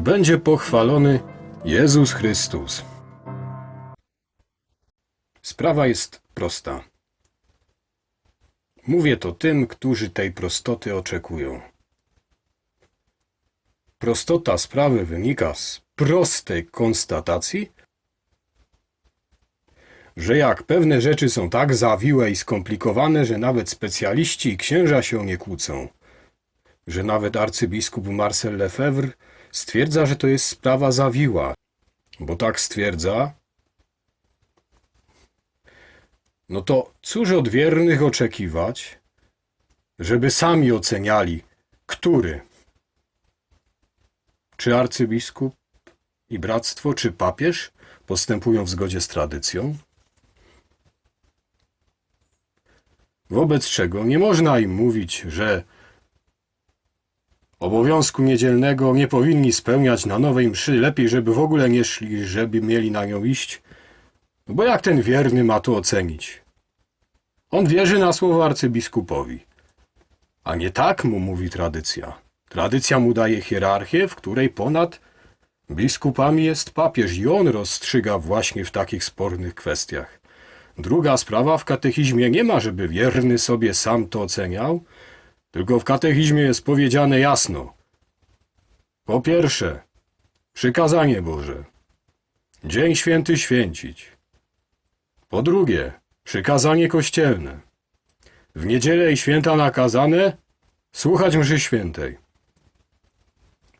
Niech będzie pochwalony Jezus Chrystus. Sprawa jest prosta. Mówię to tym, którzy tej prostoty oczekują. Prostota sprawy wynika z prostej konstatacji, że jak pewne rzeczy są tak zawiłe i skomplikowane, że nawet specjaliści i księża się nie kłócą, że nawet arcybiskup Marcel Lefebvre stwierdza, że to jest sprawa zawiła, bo tak stwierdza, no to cóż od wiernych oczekiwać, żeby sami oceniali, który? Czy arcybiskup i bractwo, czy papież postępują w zgodzie z tradycją? Wobec czego nie można im mówić, że obowiązku niedzielnego nie powinni spełniać na nowej mszy, lepiej, żeby w ogóle nie szli, żeby mieli na nią iść. No bo jak ten wierny ma to ocenić? On wierzy na słowo arcybiskupowi. A nie tak mu mówi tradycja. Tradycja mu daje hierarchię, w której ponad biskupami jest papież i on rozstrzyga właśnie w takich spornych kwestiach. Druga sprawa w katechizmie nie ma, żeby wierny sobie sam to oceniał, tylko w katechizmie jest powiedziane jasno. Po pierwsze, przykazanie Boże. Dzień święty święcić. Po drugie, przykazanie kościelne. W niedzielę i święta nakazane słuchać mszy świętej.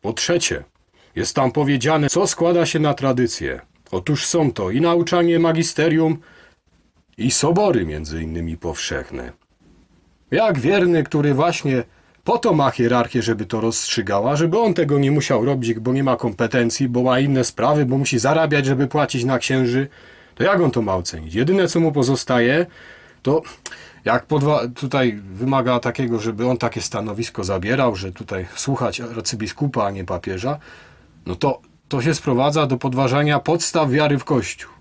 Po trzecie, jest tam powiedziane, co składa się na tradycję. Otóż są to i nauczanie magisterium, i sobory między innymi powszechne. Jak wierny, który właśnie po to ma hierarchię, żeby to rozstrzygała, żeby on tego nie musiał robić, bo nie ma kompetencji, bo ma inne sprawy, bo musi zarabiać, żeby płacić na księży, to jak on to ma ocenić? Jedyne, co mu pozostaje, to jak podwa- tutaj wymaga takiego, żeby on takie stanowisko zabierał, że tutaj słuchać arcybiskupa, a nie papieża, no to to się sprowadza do podważania podstaw wiary w Kościół.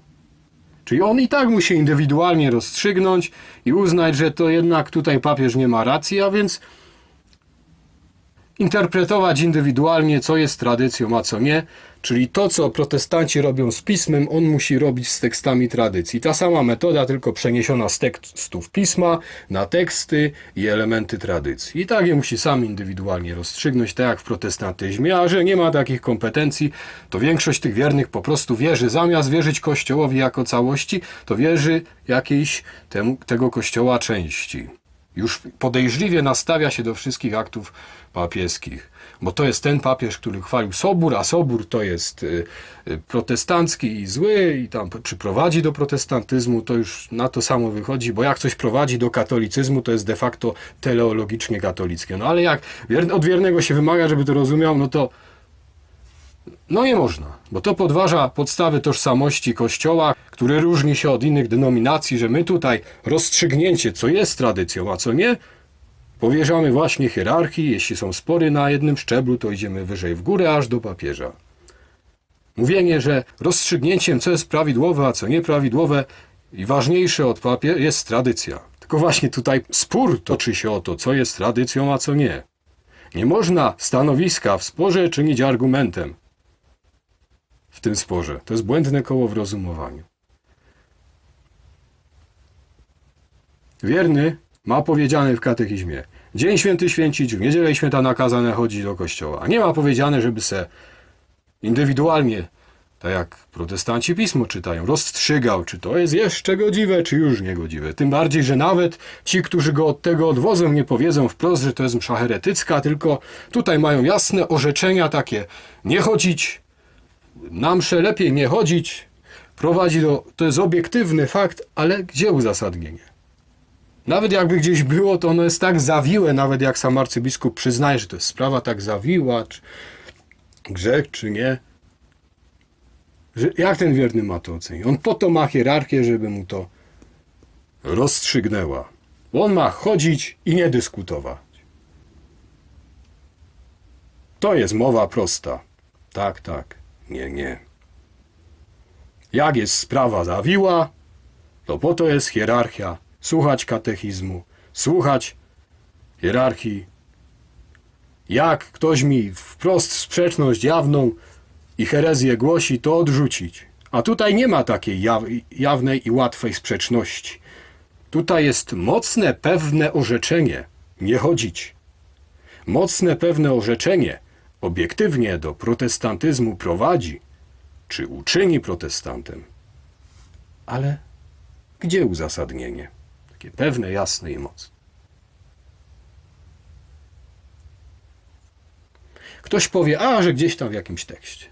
Czyli on i tak musi indywidualnie rozstrzygnąć i uznać, że to jednak tutaj papież nie ma racji, a więc interpretować indywidualnie, co jest tradycją, a co nie. Czyli to, co protestanci robią z pismem, on musi robić z tekstami tradycji. Ta sama metoda, tylko przeniesiona z tekstów pisma na teksty i elementy tradycji. I tak je musi sam indywidualnie rozstrzygnąć, tak jak w protestantyzmie, a że nie ma takich kompetencji, to większość tych wiernych po prostu wierzy, zamiast wierzyć Kościołowi jako całości, to wierzy jakiejś temu, tego Kościoła części już podejrzliwie nastawia się do wszystkich aktów papieskich. Bo to jest ten papież, który chwalił Sobór, a Sobór to jest y, y, protestancki i zły, i tam przyprowadzi do protestantyzmu, to już na to samo wychodzi, bo jak coś prowadzi do katolicyzmu, to jest de facto teleologicznie katolickie. No ale jak od wiernego się wymaga, żeby to rozumiał, no to no nie można, bo to podważa podstawy tożsamości Kościoła, który różni się od innych denominacji, że my tutaj rozstrzygnięcie, co jest tradycją, a co nie, powierzamy właśnie hierarchii. Jeśli są spory na jednym szczeblu, to idziemy wyżej w górę, aż do papieża. Mówienie, że rozstrzygnięciem, co jest prawidłowe, a co nieprawidłowe i ważniejsze od papier jest tradycja. Tylko właśnie tutaj spór toczy się o to, co jest tradycją, a co nie. Nie można stanowiska w sporze czynić argumentem w tym sporze. To jest błędne koło w rozumowaniu. Wierny ma powiedziane w katechizmie Dzień święty święcić, w niedzielę święta nakazane chodzić do kościoła. A nie ma powiedziane, żeby se indywidualnie, tak jak protestanci pismo czytają, rozstrzygał, czy to jest jeszcze godziwe, czy już niegodziwe. Tym bardziej, że nawet ci, którzy go od tego odwodzą, nie powiedzą wprost, że to jest msza heretycka, tylko tutaj mają jasne orzeczenia takie, nie chodzić, na mszę lepiej nie chodzić, prowadzi do, to jest obiektywny fakt, ale gdzie uzasadnienie? Nawet jakby gdzieś było, to ono jest tak zawiłe, nawet jak sam arcybiskup przyznaje, że to jest sprawa tak zawiła, czy grzech, czy nie. Że jak ten wierny ma to ocenić? On po to ma hierarchię, żeby mu to rozstrzygnęła. On ma chodzić i nie dyskutować. To jest mowa prosta. Tak, tak. Nie, nie. Jak jest sprawa zawiła, to po to jest hierarchia. Słuchać katechizmu, słuchać hierarchii. Jak ktoś mi wprost sprzeczność jawną i herezję głosi, to odrzucić. A tutaj nie ma takiej jaw jawnej i łatwej sprzeczności. Tutaj jest mocne, pewne orzeczenie. Nie chodzić. Mocne, pewne orzeczenie obiektywnie do protestantyzmu prowadzi, czy uczyni protestantem. Ale gdzie uzasadnienie? Takie pewne, jasne i mocne. Ktoś powie, a że gdzieś tam w jakimś tekście.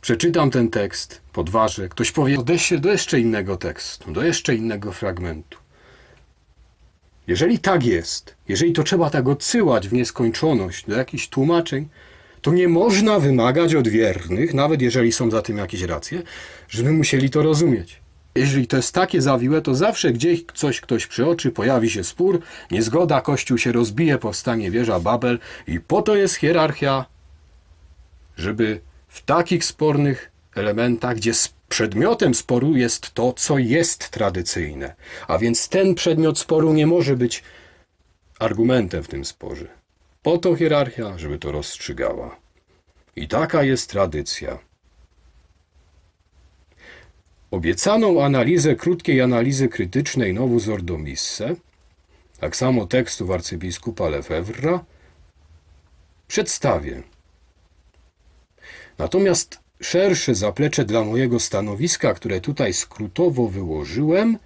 Przeczytam ten tekst, podważę. Ktoś powie, się do jeszcze innego tekstu, do jeszcze innego fragmentu. Jeżeli tak jest, jeżeli to trzeba tak odsyłać w nieskończoność do jakichś tłumaczeń, to nie można wymagać od wiernych, nawet jeżeli są za tym jakieś racje, żeby musieli to rozumieć. Jeżeli to jest takie zawiłe, to zawsze gdzieś coś ktoś przeoczy, pojawi się spór, niezgoda, kościół się rozbije, powstanie wieża Babel i po to jest hierarchia, żeby w takich spornych elementach, gdzie przedmiotem sporu jest to, co jest tradycyjne, a więc ten przedmiot sporu nie może być argumentem w tym sporze. Po to hierarchia, żeby to rozstrzygała. I taka jest tradycja. Obiecaną analizę krótkiej analizy krytycznej Novus Ordo Misse, tak samo tekstów arcybiskupa Lefebvre'a, przedstawię. Natomiast szersze zaplecze dla mojego stanowiska, które tutaj skrótowo wyłożyłem,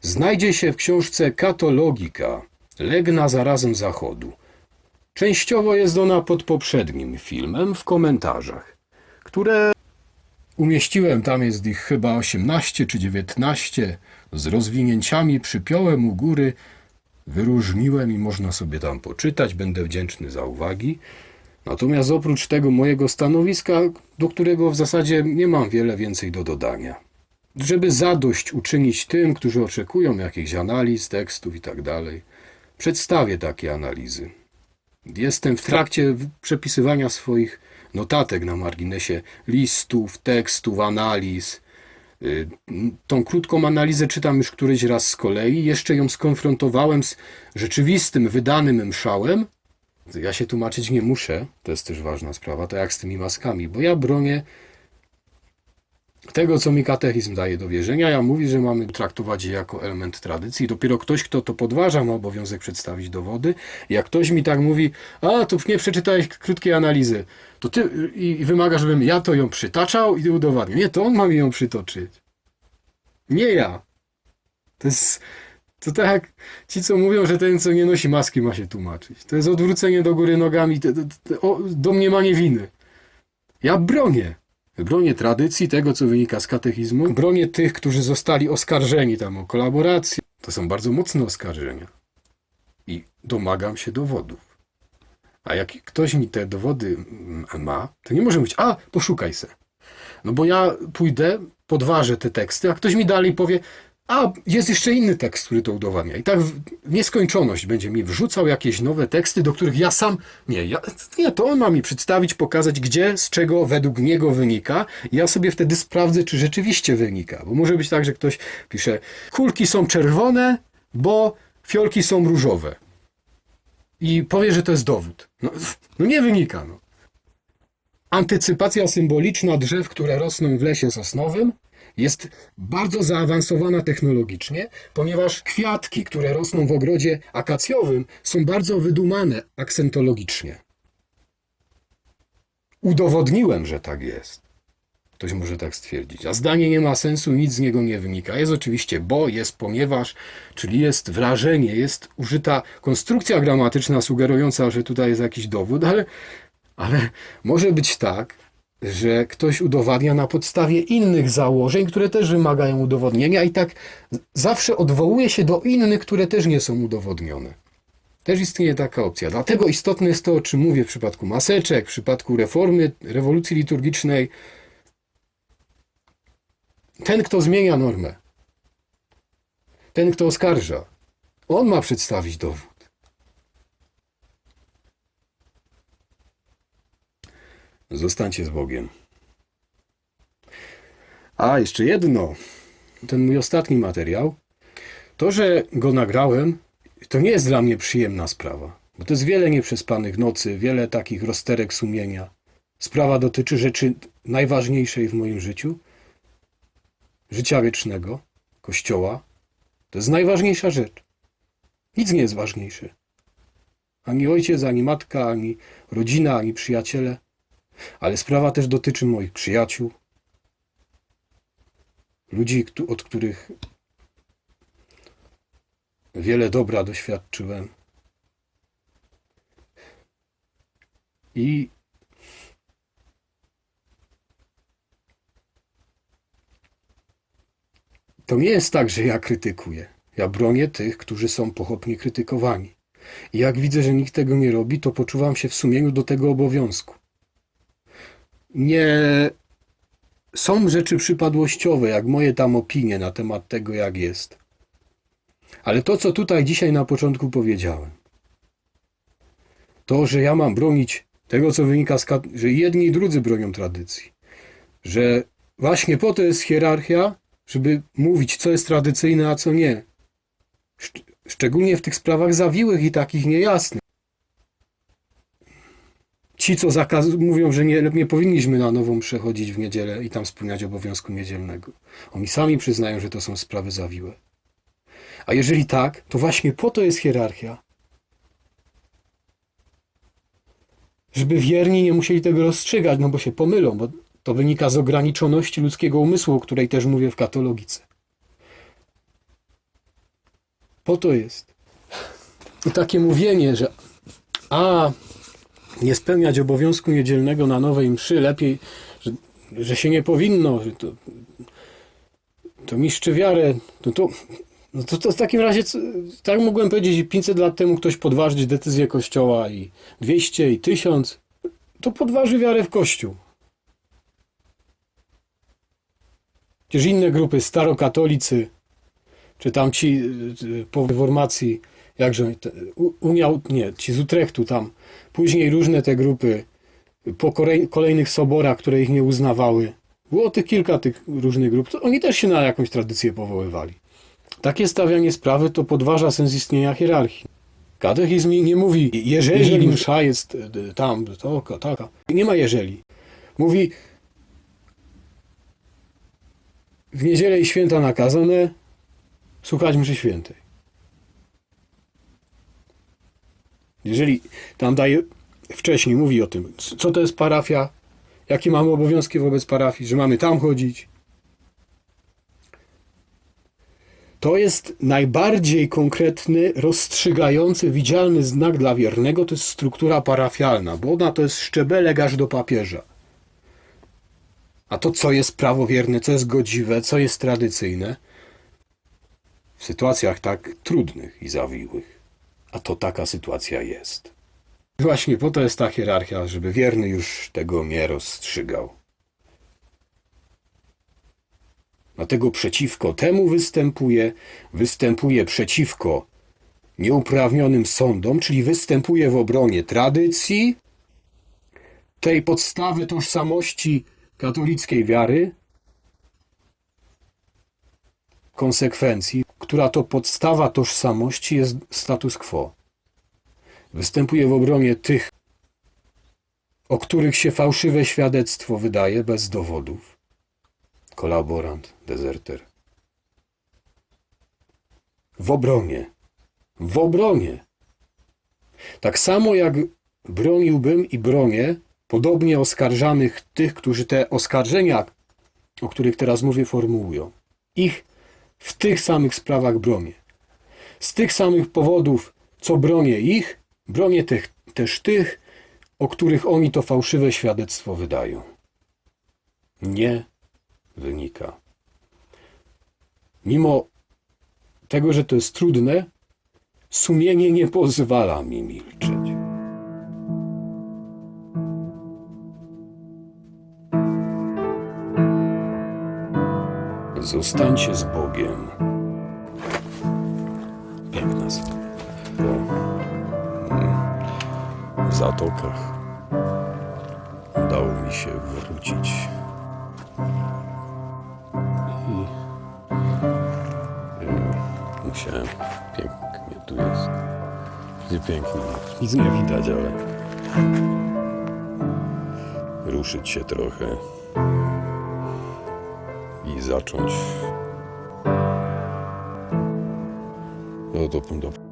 znajdzie się w książce Katologika, Legna zarazem Zachodu. Częściowo jest ona pod poprzednim filmem w komentarzach, które umieściłem, tam jest ich chyba 18 czy 19, z rozwinięciami przypiąłem u góry, wyróżniłem i można sobie tam poczytać, będę wdzięczny za uwagi. Natomiast oprócz tego mojego stanowiska, do którego w zasadzie nie mam wiele więcej do dodania. Żeby zadość uczynić tym, którzy oczekują jakichś analiz, tekstów i tak przedstawię takie analizy. Jestem w trakcie przepisywania swoich notatek na marginesie listów, tekstów, analiz. Y, Tą krótką analizę czytam już któryś raz z kolei. Jeszcze ją skonfrontowałem z rzeczywistym, wydanym mszałem. Ja się tłumaczyć nie muszę, to jest też ważna sprawa, tak jak z tymi maskami, bo ja bronię tego, co mi katechizm daje do wierzenia. Ja mówię, że mamy traktować je jako element tradycji. Dopiero ktoś, kto to podważa, ma obowiązek przedstawić dowody. Jak ktoś mi tak mówi, a tu nie przeczytałeś krótkiej analizy, to ty i, wymaga, żebym ja to ją przytaczał i udowadniał. Nie, to on ma mi ją przytoczyć. Nie ja. To jest. To tak ci, co mówią, że ten, co nie nosi maski, ma się tłumaczyć. To jest odwrócenie do góry nogami, to, to, to, o, domniemanie winy. Ja bronię. Bronię tradycji, tego, co wynika z katechizmu. Bronię tych, którzy zostali oskarżeni tam o kolaborację. To są bardzo mocne oskarżenia. I domagam się dowodów. A jak ktoś mi te dowody mm, ma, to nie może mówić, a poszukaj se. No bo ja pójdę, podważę te teksty, a ktoś mi dalej powie, a jest jeszcze inny tekst, który to udowadnia. I tak w nieskończoność będzie mi wrzucał jakieś nowe teksty, do których ja sam. Nie, ja, nie, to on ma mi przedstawić, pokazać, gdzie, z czego według niego wynika. Ja sobie wtedy sprawdzę, czy rzeczywiście wynika. Bo może być tak, że ktoś pisze, kulki są czerwone, bo fiolki są różowe. I powie, że to jest dowód. No, no nie wynika. No. Antycypacja symboliczna drzew, które rosną w lesie sosnowym, jest bardzo zaawansowana technologicznie, ponieważ kwiatki, które rosną w ogrodzie akacjowym, są bardzo wydumane akcentologicznie. Udowodniłem, że tak jest. Ktoś może tak stwierdzić. A zdanie nie ma sensu, nic z niego nie wynika. Jest oczywiście bo, jest ponieważ, czyli jest wrażenie, jest użyta konstrukcja gramatyczna sugerująca, że tutaj jest jakiś dowód, ale, ale może być tak, że ktoś udowadnia na podstawie innych założeń, które też wymagają udowodnienia, i tak zawsze odwołuje się do innych, które też nie są udowodnione. Też istnieje taka opcja. Dlatego istotne jest to, o czym mówię w przypadku maseczek, w przypadku reformy, rewolucji liturgicznej. Ten, kto zmienia normę, ten, kto oskarża, on ma przedstawić dowód. Zostańcie z Bogiem. A, jeszcze jedno. Ten mój ostatni materiał. To, że go nagrałem, to nie jest dla mnie przyjemna sprawa. Bo to jest wiele nieprzespanych nocy, wiele takich rozterek sumienia. Sprawa dotyczy rzeczy najważniejszej w moim życiu, życia wiecznego, Kościoła. To jest najważniejsza rzecz. Nic nie jest ważniejsze. Ani ojciec, ani matka, ani rodzina, ani przyjaciele. Ale sprawa też dotyczy moich przyjaciół, ludzi, od których wiele dobra doświadczyłem. I to nie jest tak, że ja krytykuję. Ja bronię tych, którzy są pochopnie krytykowani. I jak widzę, że nikt tego nie robi, to poczuwam się w sumieniu do tego obowiązku. Nie są rzeczy przypadłościowe, jak moje tam opinie na temat tego, jak jest. Ale to, co tutaj dzisiaj na początku powiedziałem, to, że ja mam bronić tego, co wynika z, że jedni i drudzy bronią tradycji, że właśnie po to jest hierarchia, żeby mówić, co jest tradycyjne, a co nie. Szcz- szczególnie w tych sprawach zawiłych i takich niejasnych. Ci, co zakaz mówią, że nie, nie powinniśmy na nową przechodzić w niedzielę i tam spełniać obowiązku niedzielnego. Oni sami przyznają, że to są sprawy zawiłe. A jeżeli tak, to właśnie po to jest hierarchia. Żeby wierni nie musieli tego rozstrzygać, no bo się pomylą, bo to wynika z ograniczoności ludzkiego umysłu, o której też mówię w katologice. Po to jest. I takie mówienie, że a nie spełniać obowiązku niedzielnego na nowej mszy, lepiej, że, że się nie powinno, że to, to niszczy wiarę, no to, no to, to w takim razie, tak mogłem powiedzieć, 500 lat temu ktoś podważyć decyzję Kościoła i 200 i 1000, to podważy wiarę w Kościół. Przecież inne grupy, starokatolicy, czy tam ci y, y, po reformacji, jakże Unia, nie, ci z Utrechtu tam, później różne te grupy, po kolejnych soborach, które ich nie uznawały. Było tych kilka tych różnych grup, to oni też się na jakąś tradycję powoływali. Takie stawianie sprawy to podważa sens istnienia hierarchii. Katechizm nie mówi, jeżeli, Jeżeli- msza jest y, tam, to, taka. Nie ma jeżeli. Mówi, w niedzielę i święta nakazane słuchać mszy świętej. Jeżeli tam daje, wcześniej mówi o tym, co to jest parafia, jakie mamy obowiązki wobec parafii, że mamy tam chodzić. To jest najbardziej konkretny, rozstrzygający, widzialny znak dla wiernego, to jest struktura parafialna, bo ona to jest szczebelek aż do papieża. A to, co jest prawowierne, co jest godziwe, co jest tradycyjne, w sytuacjach tak trudnych i zawiłych. A to taka sytuacja jest. Właśnie po to jest ta hierarchia, żeby wierny już tego nie rozstrzygał. Dlatego przeciwko temu występuje, występuje przeciwko nieuprawnionym sądom, czyli występuje w obronie tradycji, tej podstawy tożsamości katolickiej wiary, konsekwencji, która to podstawa tożsamości jest status quo. Występuje w obronie tych, o których się fałszywe świadectwo wydaje bez dowodów. Kolaborant, dezerter. W obronie. W obronie. Tak samo jak broniłbym i bronię podobnie oskarżanych tych, którzy te oskarżenia, o których teraz mówię, formułują. Ich w tych samych sprawach bronię. Z tych samych powodów, co bronię ich, bronię tych, też tych, o których oni to fałszywe świadectwo wydają. Nie wynika. Mimo tego, że to jest trudne, sumienie nie pozwala mi milczeć. Zostańcie z Bogiem. Piękna z- po mm, zatokach udało mi się wrócić. I y, musiałem, pięknie tu jest, Pięknie, pięknie. Nic nie widać, ale... Ruszyć się trochę. I zacząć... No to, to